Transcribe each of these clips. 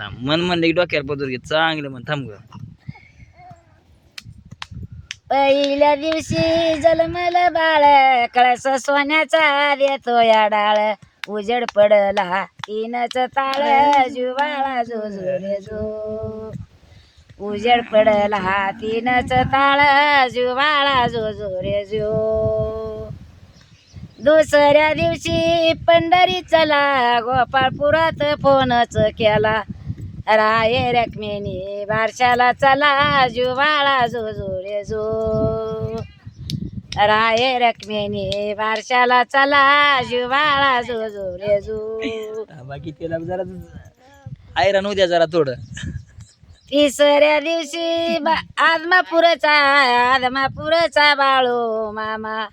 थांब. मन म्हणलं की डोक्यावर पदर घे. चांगलं म्हण. थांब ग. पहिल्या दिवशी जन्मल बाळ कळस सोन्याचा देतो या डाळ. उजड पडला तीनच ताळ जुवाळा जो जो रे जो. उजड पडला तीनच ताळ जुवाळा जो जो रे जो. दुसऱ्या दिवशी पंढरी चला गोपाळपुरात फोनच केला. राये रकमेनी बारशाला चला जुवाळा जो जो रे जो राये रकमेनी बारशाला चला जुवाळा जो जो रे जो बाकी त्याला जरा आयरन उद्या जरा थोडं. तिसऱ्या दिवशी बा आदमापुरचा आदमापुरचा बाळू मामा.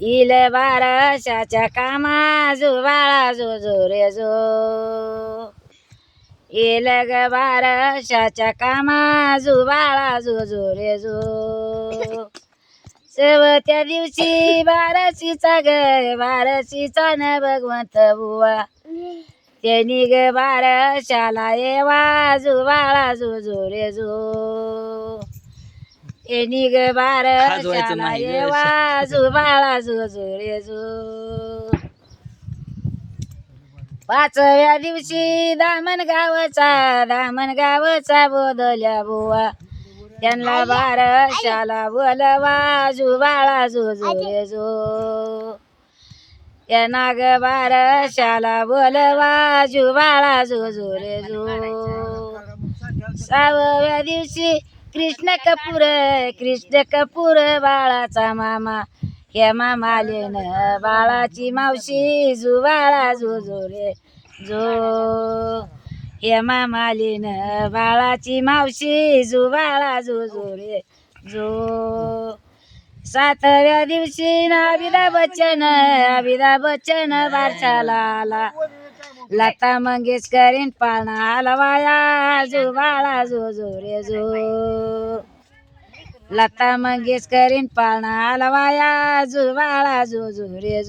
इल बारशाच्या कामा जुवाळा जो जो रे जो इल ग बारशाच्या कामा जुवाळा जो जो रे जो. शेवत्या दिवशी बारशीचा ग बारशीचा न भगवंत बुवा. त्यांनी ग बारशाला येवा जुवाळा जो जो रे जो. त्यांनी ग बारशाला. येवा जुवाळा जो जो रे जो. पाचव्या दिवशी दामन गावचा दामन गावचा बोदल्या बुवा. त्यांना बारशाला बोलवा जुवाळा जो जो रे जो. त्यांना ग बारशाला बोलवा जुवाळा जो जो रे जो. सहाव्या दिवशी कृष्ण कपूर कृष्ण कपूर बाळाचा मामा. हेमा मामालेन बाळाची मावशी जुवाळा जो जो रे जो. हेमा मामालेन बाळाची मावशी जुवाळा जो जो रे जो. सातव्या दिवशी अभिदा बच्चन अभिदा बच्चन बारशाला आला लता मंगेशकरीन पाळणा हलवाया जो बाळा जो जो रे जो. लता मंगेशकरीन पाळणा आला वाया बाळा जो जो रे